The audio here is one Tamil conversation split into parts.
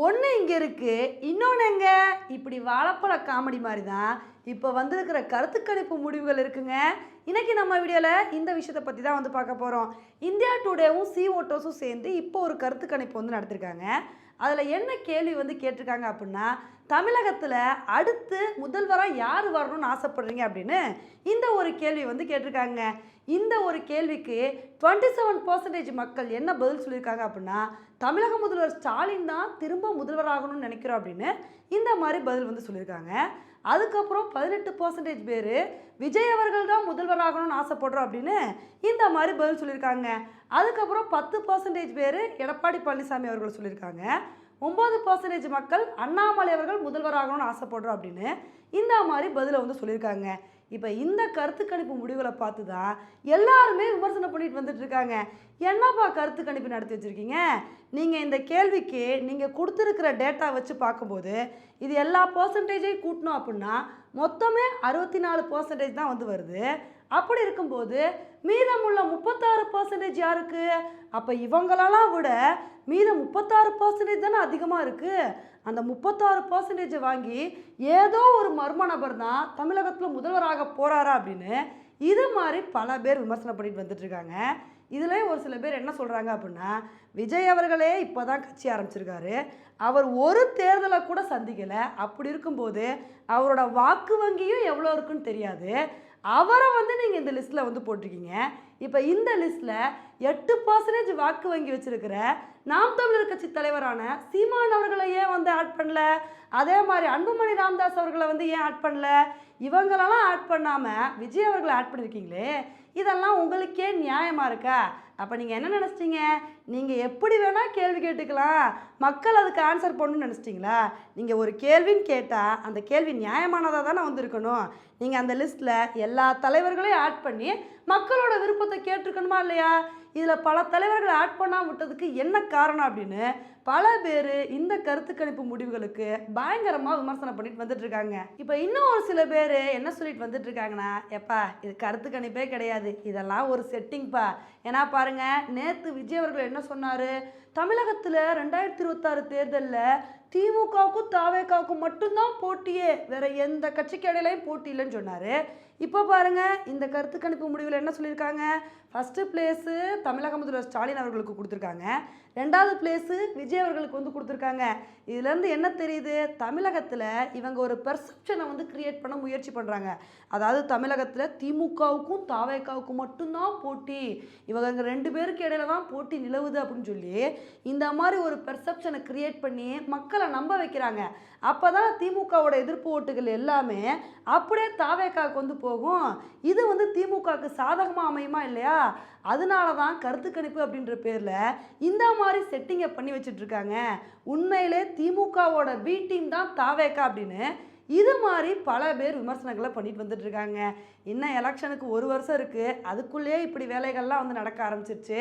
ஒன்று இங்கே இருக்குது இன்னொன்று எங்கே? இப்படி வாழைப்பழ காமெடி மாதிரி தான் இப்போ வந்திருக்கிற கருத்து கணிப்பு முடிவுகள் இருக்குங்க. இன்றைக்கி நம்ம வீடியோவில் இந்த விஷயத்தை பற்றி தான் வந்து பார்க்க போகிறோம் இந்தியா டுடேவும் சி ஓட்டோஸும் சேர்ந்து இப்போ ஒரு கருத்து கணிப்பு வந்து நடத்திருக்காங்க. அதில் என்ன கேள்வி வந்து கேட்டிருக்காங்க அப்படின்னா தமிழகத்தில் அடுத்து முதல்வராக யார் வரணும்னு ஆசைப்படுறீங்க அப்படின்னு இந்த ஒரு கேள்வி வந்து கேட்டிருக்காங்க. இந்த ஒரு கேள்விக்கு டுவெண்ட்டி செவன் பர்சன்டேஜ் மக்கள் என்ன பதில் சொல்லியிருக்காங்க அப்படின்னா தமிழக முதல்வர் ஸ்டாலின் தான் திரும்ப முதல்வராகணும்னு நினைக்கிறோம் அப்படின்னு இந்த மாதிரி பதில் வந்து சொல்லியிருக்காங்க. அதுக்கப்புறம் பதினெட்டு பர்சன்டேஜ் பேர் விஜய் அவர்கள் தான் முதல்வராகணும்னு ஆசைப்படுறோம் அப்படின்னு இந்த மாதிரி பதில் சொல்லியிருக்காங்க. அதுக்கப்புறம் பத்து பர்சன்டேஜ் பேர் எடப்பாடி பழனிசாமி அவர்கள் சொல்லியிருக்காங்க. ஒம்பது பர்சன்டேஜ் மக்கள் அண்ணாமலை அவர்கள் முதல்வராகணும்னு ஆசைப்படுறோம் அப்படின்னு இந்த மாதிரி பதிலை வந்து சொல்லியிருக்காங்க. இப்போ இந்த கருத்து கணிப்பு முடிவுகளை பார்த்து தான் எல்லாருமே விமர்சனம் பண்ணிட்டு வந்துட்டு இருக்காங்க. என்னப்பா கருத்து கணிப்பு நடத்தி வச்சுருக்கீங்க? நீங்கள் இந்த கேள்விக்கு நீங்கள் கொடுத்துருக்கிற டேட்டா வச்சு பார்க்கும்போது இது எல்லா பர்சன்டேஜையும் கூட்டணும் அப்படின்னா மொத்தமே அறுபத்தி நாலு பர்சன்டேஜ் தான் வந்து வருது. அப்படி இருக்கும்போது மீதமுள்ள முப்பத்தாறு பர்சன்டேஜ் யாருக்கு? அப்போ இவங்களெல்லாம் விட மீதம் முப்பத்தாறு பர்சன்டேஜ் தானே அதிகமாக இருக்குது அந்த முப்பத்தாறு பர்சன்டேஜை வாங்கி ஏதோ ஒரு மர்ம நபர் தான் தமிழகத்தில் முதல்வராக போகிறாரா அப்படின்னு இது மாதிரி பல பேர் விமர்சனம் பண்ணிட்டு வந்துட்டுருக்காங்க. இதில் ஒரு சில பேர் என்ன சொல்கிறாங்க அப்படின்னா விஜய் அவர்களே இப்போ தான் கட்சி ஆரம்பிச்சிருக்காரு. அவர் ஒரு தேர்தலை கூட சந்திக்கலை. அப்படி இருக்கும்போது அவரோட வாக்கு வங்கியும் எவ்வளோ இருக்குன்னு தெரியாது. அவரை வந்து நீங்கள் இந்த லிஸ்ட்டில் வந்து போட்டிருக்கீங்க. இப்போ இந்த லிஸ்ட்டில் எட்டு பர்சன்டேஜ் வாக்கு வங்கி வச்சிருக்கிற நாம் தமிழர் கட்சி தலைவரான சீமான் அவர்களை ஏன் வந்து ஆட் பண்ணல? அதே மாதிரி அன்புமணி ராமதாஸ் அவர்களை வந்து ஏன் ஆட் பண்ணல? இவங்களெல்லாம் ஆட் பண்ணாமல் விஜய் அவர்களை ஆட் பண்ணியிருக்கீங்களே இதெல்லாம் உங்களுக்கே நியாயமாக இருக்கா? அப்போ நீங்கள் என்ன நினச்சிட்டீங்க? நீங்கள் எப்படி வேணால் கேள்வி கேட்டுக்கலாம். மக்கள் அதுக்கு ஆன்சர் பண்ணணும்னு நினச்சிட்டிங்களா? நீங்கள் ஒரு கேள்வின்னு கேட்டால் அந்த கேள்வி நியாயமானதாக தானே வந்திருக்கணும். நீங்கள் அந்த லிஸ்ட்டில் எல்லா தலைவர்களையும் ஆட் பண்ணி மக்களோட விருப்பத்தை கேட்டிருக்கணுமா இல்லையா? இதில் பல தலைவர்களை ஆட் பண்ணாமல் விட்டதுக்கு என்ன காரணம் அப்படின்னு பல பேர் இந்த கருத்து கணிப்பு முடிவுகளுக்கு பயங்கரமாக விமர்சனம் பண்ணிட்டு வந்துட்டு இருக்காங்க. இப்போ இன்னும் ஒரு சில பேர் என்ன சொல்லிட்டு வந்துட்டு இருக்காங்கன்னா எப்பா இது கருத்து கணிப்பே கிடையாது. இதெல்லாம் ஒரு செட்டிங்ப்பா ஏன்னா பாருங்க நேற்று விஜய் அவர்கள் என்ன சொன்னார்? தமிழகத்தில் ரெண்டாயிரத்தி இருபத்தாறு தேர்தலில் திமுகவுக்கும் தாவேக்காவுக்கும் மட்டும்தான் போட்டியே. வேற எந்த கட்சிக்கு இடையிலையும் போட்டி இல்லைன்னு சொன்னார். இப்போ பாருங்க இந்த கருத்து கணிப்பு முடிவில் என்ன சொல்லியிருக்காங்க? ஃபஸ்ட்டு பிளேஸு தமிழக முதல்வர் ஸ்டாலின் அவர்களுக்கு கொடுத்துருக்காங்க. ரெண்டாவது பிளேஸு விஜய் அவர்களுக்கு வந்து கொடுத்துருக்காங்க. இதுலேருந்து என்ன தெரியுது? தமிழகத்தில் இவங்க ஒரு பெர்செப்ஷனை வந்து கிரியேட் பண்ண முயற்சி பண்ணுறாங்க அதாவது தமிழகத்தில் திமுகவுக்கும் தாவேக்காவுக்கும் மட்டும்தான் போட்டி. இவங்க ரெண்டு பேருக்கு இடையில தான் போட்டி நிலவுது அப்படின்னு சொல்லி இந்த மாதிரி ஒரு பெர்செப்ஷனை கிரியேட் பண்ணி மக்கள் நம்ப வைக்கிறாங்க. அப்போ தான் திமுகவோட எதிர்ப்பு ஓட்டுகள் எல்லாமே அப்படியே தாவேக்காவுக்கு வந்து போகும். இது வந்து திமுகவுக்கு சாதகமாக அமையுமா இல்லையா? அதனால தான் கருத்து கணிப்பு அப்படின்ற பேரில் இந்த மாதிரி செட்டிங்கை பண்ணி வச்சுட்ருக்காங்க உண்மையிலே திமுகவோட பி டீம் தான் தாவேக்கா அப்படின்னு இது மாதிரி பல பேர் விமர்சனங்களை பண்ணிட்டு வந்துட்டுருக்காங்க. இன்னும் எலெக்ஷனுக்கு ஒரு வருஷம் இருக்குது அதுக்குள்ளேயே இப்படி வேலைகள்லாம் வந்து நடக்க ஆரம்பிச்சிருச்சு.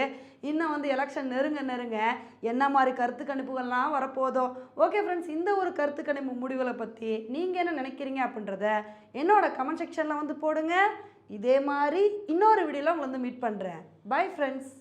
இன்னும் வந்து எலெக்ஷன் நெருங்க நெருங்க என்ன மாதிரி கருத்து கணிப்புகள்லாம் வரப்போதோ? ஓகே ஃப்ரெண்ட்ஸ் இந்த ஒரு கருத்து கணிப்பு முடிவுகளை பற்றி நீங்கள் என்ன நினைக்கிறீங்க அப்படின்றத என்னோட கமெண்ட் செக்ஷனில் வந்து போடுங்க. இதே மாதிரி இன்னொரு வீடியோவில் உங்களை வந்து மீட் பண்ணுறேன் பை ஃப்ரெண்ட்ஸ்